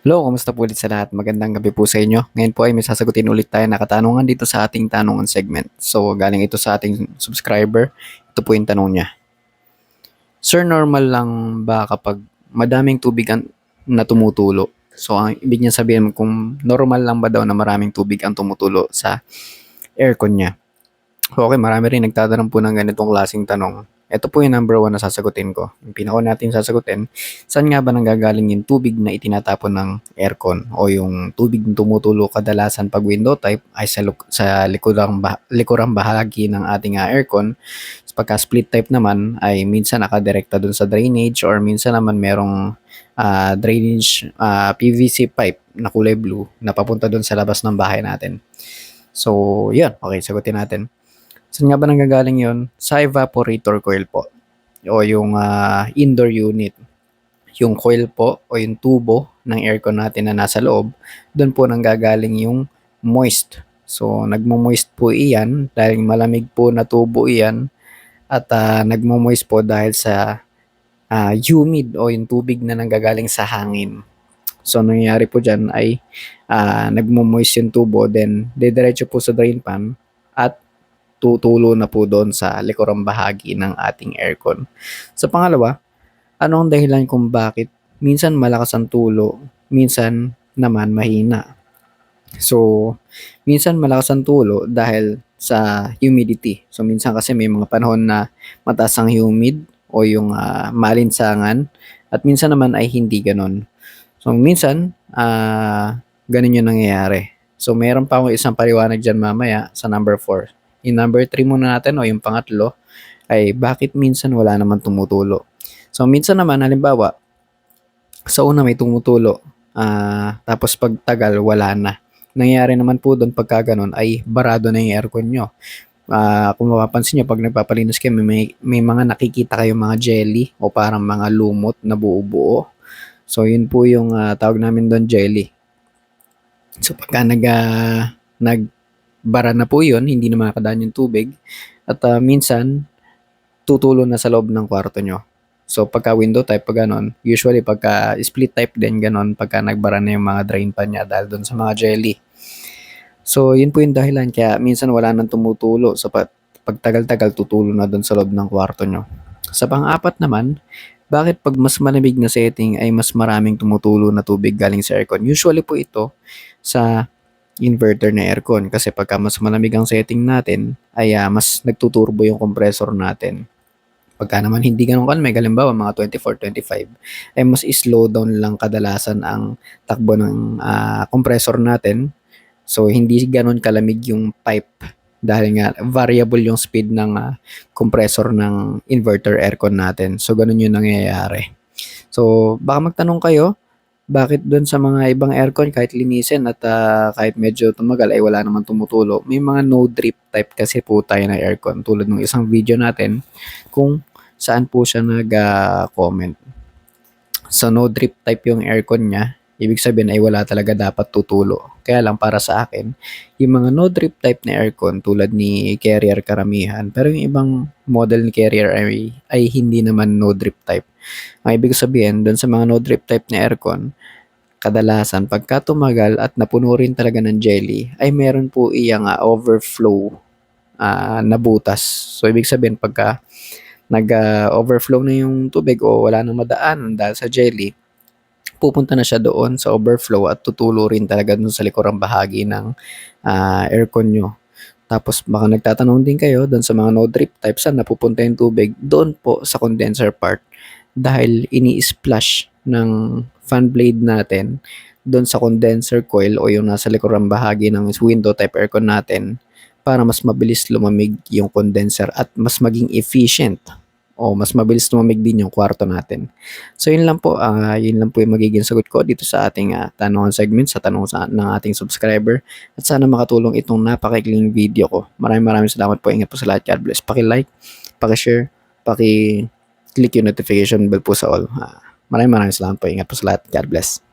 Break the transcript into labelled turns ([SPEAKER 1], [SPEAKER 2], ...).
[SPEAKER 1] Hello, kumusta po ulit sa lahat? Magandang gabi po sa inyo. Ngayon po ay may sasagutin ulit tayo na katanungan dito sa ating tanungan segment. So, galing ito sa ating subscriber. Ito po yung tanong niya. Sir, normal lang ba kapag madaming tubig ang na tumutulo? So, ang ibig niya sabihin kung normal lang ba daw na maraming tubig ang tumutulo sa aircon niya. Okay, marami rin nagtatanong po ng ganitong klaseng tanong. Ito po yung number one na sasagutin ko. Yung pinaka natin sasagutin, saan nga ba nanggagaling yung tubig na itinatapon ng aircon o yung tubig na tumutulo kadalasan pag window type ay sa, sa likurang, bah- likurang bahagi ng ating ah, aircon. Pagka split type naman ay minsan nakadirekta dun sa drainage or minsan naman merong ah, drainage ah, PVC pipe na kulay blue na papunta dun sa labas ng bahay natin. So, yun. Okay, sagutin natin. Saan nga ba nanggagaling yun? Sa evaporator coil po. O yung ah, indoor unit. Yung coil po o yung tubo ng aircon natin na nasa loob, doon po nanggagaling yung moist. So, nagmo-moist po iyan dahil malamig po na tubo iyan at ah, nagmo-moist po dahil sa ah, humid o yung tubig na nanggagaling sa hangin. So, ang nangyayari po dyan ay ah, nagmo-moist yung tubo then didiretso po sa drain pan at tutulo na po doon sa likurang bahagi ng ating aircon. Sa pangalawa, ano ang dahilan kung bakit minsan malakas ang tulo, minsan naman mahina? So, minsan malakas ang tulo dahil sa humidity. So, minsan kasi may mga panahon na mataas ang humid o yung ah, malinsangan at minsan naman ay hindi ganon. So, minsan, ah ganun yung nangyayari. So, meron pa akong isang paliwanag dyan mamaya sa number 4. Yung number 3 muna natin o yung pangatlo ay bakit minsan wala naman tumutulo. So, minsan naman, halimbawa, sa una may tumutulo, ah tapos pag tagal, wala na. Nangyayari naman po doon pagka ganun ay barado na yung aircon nyo. Ah, kung mapapansin nyo, pag nagpapalinis kayo, may, may, mga nakikita kayo mga jelly o parang mga lumot na buo-buo. So, yun po yung ah, tawag namin doon jelly. So, pagka nag, ah, nagbara na po yun, hindi na makakadaan yung tubig. At ah, minsan, tutulo na sa loob ng kwarto nyo. So, pagka window type, pag ganon, usually pagka split type din, ganon, pagka nagbara na yung mga drain pan niya dahil doon sa mga jelly. So, yun po yung dahilan. Kaya minsan wala nang tumutulo. So, pag, pagtagal-tagal, tutulo na doon sa loob ng kwarto nyo. Sa pang-apat naman, bakit pag mas malamig na setting ay mas maraming tumutulo na tubig galing sa aircon? Usually po ito sa inverter na aircon kasi pagka mas malamig ang setting natin ay ah, mas nagtuturbo yung compressor natin. Pagka naman hindi ganun kalamig, halimbawa mga 24, 25, ay mas slow down lang kadalasan ang takbo ng ah, compressor natin. So hindi ganun kalamig yung pipe dahil nga variable yung speed ng ah, compressor ng inverter aircon natin. So ganun yung nangyayari. So baka magtanong kayo, bakit doon sa mga ibang aircon kahit linisin at ah, kahit medyo tumagal ay wala naman tumutulo. May mga no drip type kasi po tayo na aircon tulad ng isang video natin kung saan po siya nag-comment. So no drip type yung aircon niya, ibig sabihin ay wala talaga dapat tutulo. Kaya lang para sa akin, yung mga no drip type na aircon tulad ni Carrier karamihan, pero yung ibang model ni Carrier ay, ay hindi naman no drip type. Ang ibig sabihin, doon sa mga no drip type na aircon, kadalasan pagka tumagal at napuno rin talaga ng jelly, ay meron po iyang ah, overflow ah, na butas. So, ibig sabihin, pagka nag-overflow na yung tubig o wala nang madaan dahil sa jelly, pupunta na siya doon sa overflow at tutulo rin talaga dun sa likurang bahagi ng ah, aircon nyo. Tapos baka nagtatanong din kayo doon sa mga no drip type saan napupunta yung tubig? Doon po sa condenser part dahil ini-splash ng fan blade natin doon sa condenser coil o yung nasa likurang bahagi ng window type aircon natin para mas mabilis lumamig yung condenser at mas maging efficient o mas mabilis lumamig din yung kwarto natin. So yun lang po, ah, yun lang po yung magiging sagot ko dito sa ating ah, tanungan segment sa tanong sa, ng ating subscriber at sana makatulong itong napakaikling video ko. Maraming maraming salamat po. Ingat po sa lahat. God bless. Paki-like, paki-share, paki-click yung notification bell po sa all. Ah, maraming maraming salamat po. Ingat po sa lahat. God bless.